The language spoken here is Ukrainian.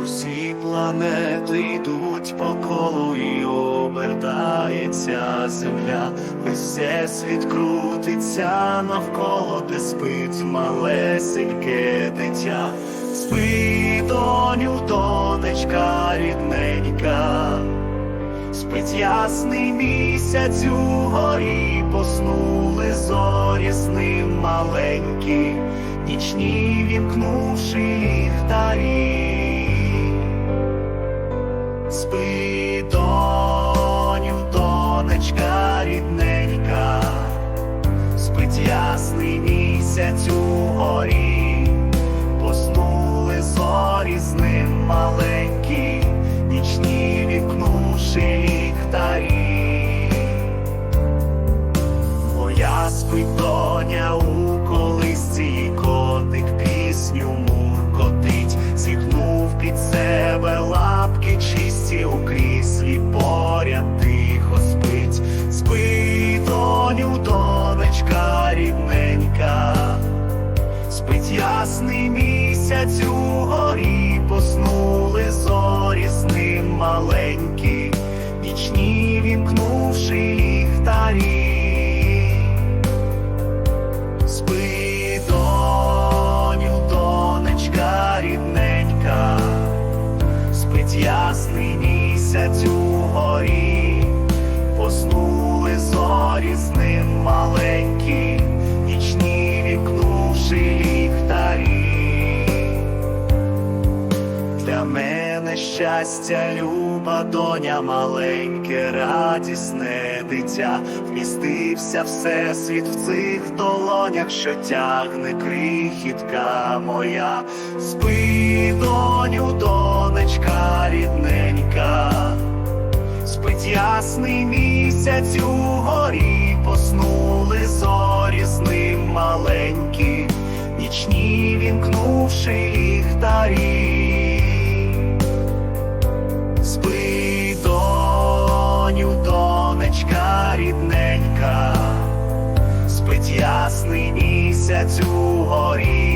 Усі планети йдуть по колу і обертається земля, Весь всесвіт крутиться навколо, де спить малесеньке дитя, спи, доню, донечка рідненька, спить ясний місяць горі, поснули зорі з ним маленькі, нічні вімкнувши Спи, доню, донечка рідненька, спить ясний місяць у горі, поснули зорі з ним маленькі, нічні вікнувши ліхтарі. Моя спить доня у колисці, у кріслі поряд тихо спить, спи, доню, донечка рідненька, спить ясний місяць у місяць у горі, поснули зорі з ним маленькі, нічні вікнувши ліхтарі. Для мене щастя, люба доня маленьке, радісне дитя, вмістився всесвіт в цих долонях, що тягне крихітка моя, спи, доню, місяць у горі, поснули зорі з ним маленькі, нічні вімкнувши ліхтарі. Спи, доню, донечка рідненька, спить ясний місяць у горі,